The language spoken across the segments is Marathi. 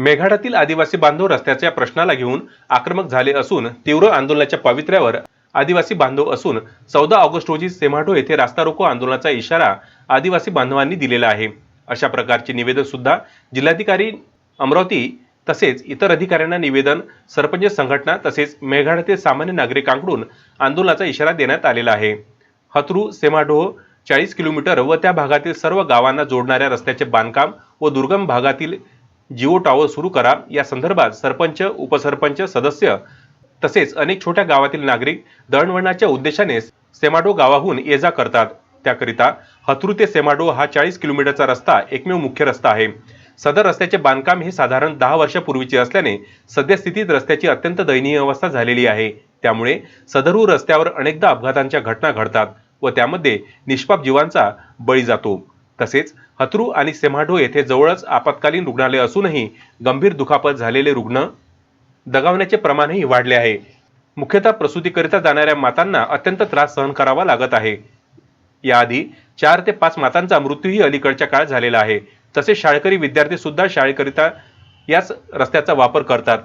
मेघाडातील आदिवासी बांधव रस्त्याच्या प्रश्नाला घेऊन आक्रमक झाले असून तीव्र आंदोलनाच्या पावित्र्यावर आदिवासी बांधव असून चौदा ऑगस्ट रोजी सेमाडो येथे रास्ता रोको आंदोलनाचा इशारा आदिवासी बांधवांनी दिलेला आहे. अशा प्रकारचे निवेदन सुद्धा जिल्हाधिकारी अमरावती तसेच इतर अधिकाऱ्यांना निवेदन सरपंच संघटना तसेच मेघाडातील सामान्य नागरिकांकडून आंदोलनाचा इशारा देण्यात आलेला आहे. हत्रू सेमाडोह चाळीस किलोमीटर व त्या भागातील सर्व गावांना जोडणाऱ्या रस्त्याचे बांधकाम व दुर्गम भागातील जिओ टॉवर सुरू करा. या संदर्भात सरपंच उपसरपंच सदस्य तसेच अनेक छोट्या गावातील नागरिक दळणवळणाच्या उद्देशाने सेमाडो गावाहून ये जा करतात. त्याकरिता हथरू ते सेमाडो हा चाळीस किलोमीटरचा रस्ता एकमेव मुख्य रस्ता आहे. सदर रस्त्याचे बांधकाम हे साधारण दहा वर्षापूर्वीचे असल्याने सद्यस्थितीत रस्त्याची अत्यंत दयनीय अवस्था झालेली आहे. त्यामुळे सदरू रस्त्यावर अनेकदा अपघातांच्या घटना घडतात व त्यामध्ये निष्पाप जीवांचा बळी जातो. तसेच हत्रू आणि सेमाडो येथे जवळच आपत्कालीन रुग्णालय असूनही गंभीर दुखापत झालेले रुग्ण दगावण्याचे प्रमाणही वाढले आहे. मुख्यतः प्रसूतीकरिता जाणाऱ्या मातांना अत्यंत त्रास सहन करावा लागत आहे. याआधी चार ते पाच मातांचा मृत्यूही अलीकडच्या काळात झालेला आहे. तसेच शाळकरी विद्यार्थी सुद्धा शाळेकरिता याच रस्त्याचा वापर करतात.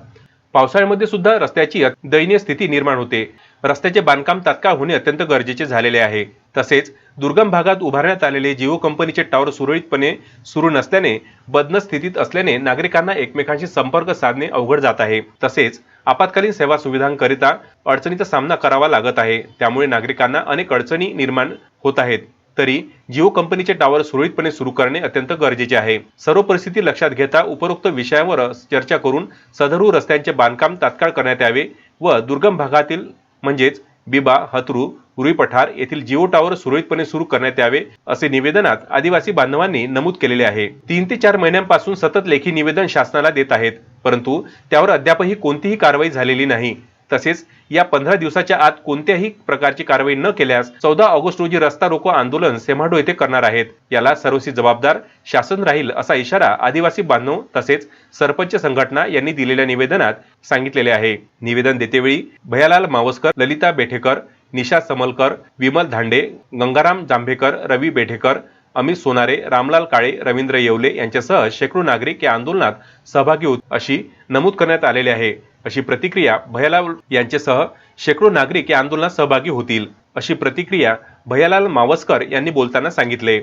पावसाळ्यामध्ये सुद्धा रस्त्याची दयनीय स्थिती निर्माण होते. रस्त्याचे बांधकाम तात्काळ होणे अत्यंत गरजेचे झालेले आहे. तसेच दुर्गम भागात उभारण्यात आलेले जिओ कंपनीचे टॉवर सुरळीतपणे सुरू नसल्याने बदन स्थितीत असल्याने नागरिकांना एकमेकांशी संपर्क साधणे अवघड जात आहे. तसेच आपत्कालीन सेवा सुविधांकरिता अडचणीचा सामना करावा लागत आहे. त्यामुळे नागरिकांना अनेक अडचणी निर्माण होत आहेत. तरी जिओ कंपनीचे टॉवर सुरळीतपणे सुरू करणे अत्यंत गरजेचे आहे. सर्व परिस्थिती लक्षात घेता उपरोक्त विषयावर चर्चा करून सदरू रस्त्यांचे बांधकाम तात्काळ करण्यात यावे व दुर्गम भागातील म्हणजेच बिबा हत्रू रुई पठार येथील जिओ टॉवर सुरळीतपणे सुरू करण्यात यावे असे निवेदनात आदिवासी बांधवांनी नमूद केलेले आहे. तीन ते चार महिन्यांपासून सतत लेखी निवेदन शासनाला देत आहेत परंतु त्यावर अद्यापही कोणतीही कारवाई झालेली नाही. तसेच या पंधरा दिवसाच्या आत कोणत्याही प्रकारची कारवाई न केल्यास चौदा ऑगस्ट रोजी रस्ता रोको आंदोलन सेमाडो येथे करणार आहेत. याला सर्वस्वी जबाबदार शासन राहील असा इशारा आदिवासी बांधव तसेच सरपंच संघटना यांनी दिलेल्या निवेदनात सांगितलेले आहे. निवेदन देतेवेळी भयालाल मावसकर ललिता बेठेकर निशा समलकर विमल धांडे गंगाराम जांभेकर रवी बेठेकर अमित सोनारे रामलाल काळे रवींद्र येवले यांच्यासह शेकडो नागरिक या आंदोलनात सहभागी होत अशी नमूद करण्यात आलेले आहे. अशी प्रतिक्रिया भयालाल यांच्यासह शेकडो नागरिक या आंदोलनात सहभागी होतील अशी प्रतिक्रिया भयालाल मावसकर यांनी बोलताना सांगितले.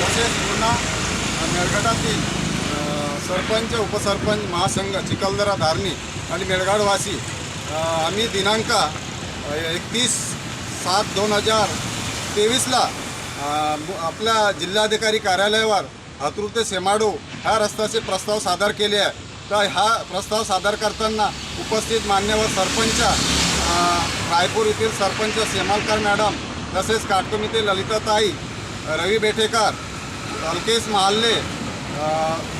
तसेच मेळघाटातील सरपंच उपसरपंच महासंघ चिखलदरा धारणी आणि मेळघाटवासी आम्ही दिनांक एकतीस सात दोन हजार तेवीसला आपल्या जिल्हाधिकारी कार्यालयावर हतरू ते सेमाडो ह्या रस्त्याचे प्रस्ताव सादर केले आहे. तर हा प्रस्ताव सादर करताना उपस्थित मान्यवर सरपंच रायपूर येथील सरपंच सेमालकर मॅडम तसेच काटकमिते ललिताताई रवी बेटेकर अल्केश महाल्ले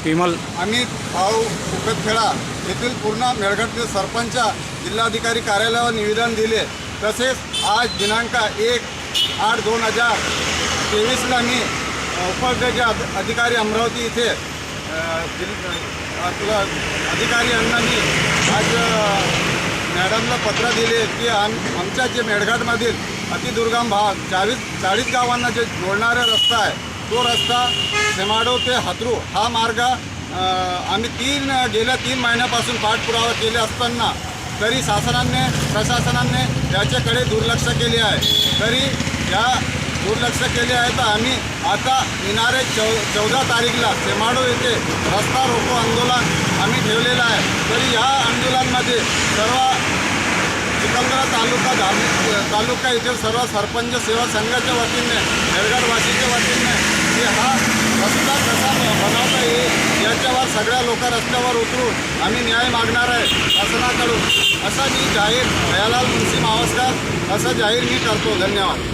विमल. अमित भाऊ उपेतखेडा येथील पूर्ण मेळघाटचे सरपंच जिल्हाधिकारी कार्यालयावर निवेदन दिले. तसेच आज दिनांक एक आठ दोन हजार तेवीसला मी उपविभागीय अध- अधिकारी अमरावती इथे अधिकारी यांना मी आज मॅडमला पत्र दिले की आम आमच्या जे मेळघाटमधील अतिदुर्गम भाग चाळीस चाळीस गावांना जे जोडणारा रस्ता आहे तो रस्ता सेमाडो ते हातरू हा मार्ग आम्ही तीन गेल्या तीन महिन्यापासून पाठपुरावा केले असताना तरी शासनाने प्रशासनाने याच्याकडे दुर्लक्ष केले आहे. तरी या दुर्लक्ष केले आहे तर आम्ही आता येणारे चौ चौदा तारीखला सेमाडो येथे रस्ता रोको आंदोलन आम्ही ठेवलेलं आहे. तरी ह्या आंदोलनामध्ये सर्व चिखलदरा तालुका धार्मिक तालुका येथील सर्व सरपंच सेवा संघाच्या वतीने हेरगडवासीच्या वतीने की हा रस्ता कसा बनवता येईल याच्यावर सगळ्या लोक रस्त्यावर उतरून आम्ही न्याय मागणार आहे शासनाकडून. असा मी जाहीर दयालाल मुन्सी मावस्कर असं जाहीर मी करतो. धन्यवाद.